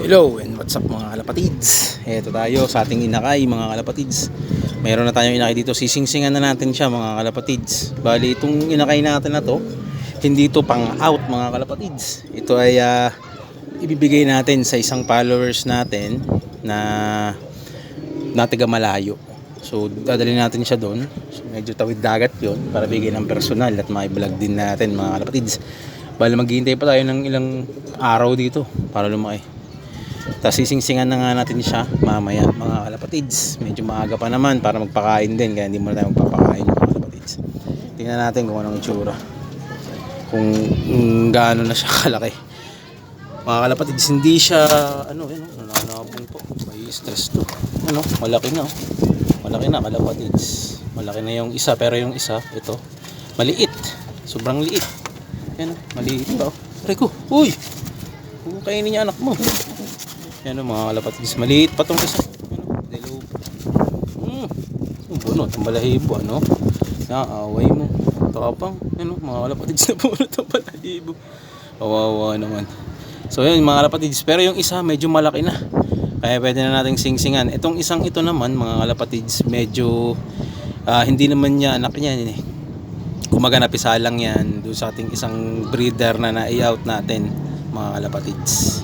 Hello and what's up mga kalapatids? Ito tayo sa ating inakay mga kalapatids. Meron na tayong inakay dito. Sisingsingan na natin siya mga kalapatids. Bali itong inakay natin na to Hindi to pang out mga kalapatids. Ito ay ah, ibibigay natin sa isang followers natin Na natiga malayo. So dadalhin natin siya doon. So, Medyo tawid dagat yon Para bigyan ng personal at maiblog din natin mga kalapatids. Bali maghihintay pa tayo ng ilang araw dito para lumaki. Tapos sisingsingan na nga natin siya mamaya mga kalapatids. Medyo maaga pa naman para magpakain din kaya hindi muna tayo magpapakain mga kalapatids. Tingnan natin kung anong itsura. Kung mm, gaano na siya kalaki. Mga kalapatids, hindi siya ano, ano, nananabong po. May stress to. Ano, malaki na. oh. Malaki na kalapatids. Malaki na yung isa pero yung isa, ito, maliit. Sobrang liit. Yan, oh, maliit pa. oh. Aray ko, uy! Kung kainin niya anak mo. Yan o mga kalapatids. Maliit pa tong isa. Yan o, dilaw. Hmm. Ang bunot, ang balahibo, ano? Nakaaway mo. Tapang. Yan o, mga kalapatids na bunot ang balahibo. Kawawa naman. So yun mga kalapatids. Pero yung isa medyo malaki na. Kaya pwede na nating singsingan. Itong isang ito naman mga kalapatids medyo ah, hindi naman niya anak niya eh. Kumaga napisa lang yan doon sa ating isang breeder na na-out natin mga kalapatids.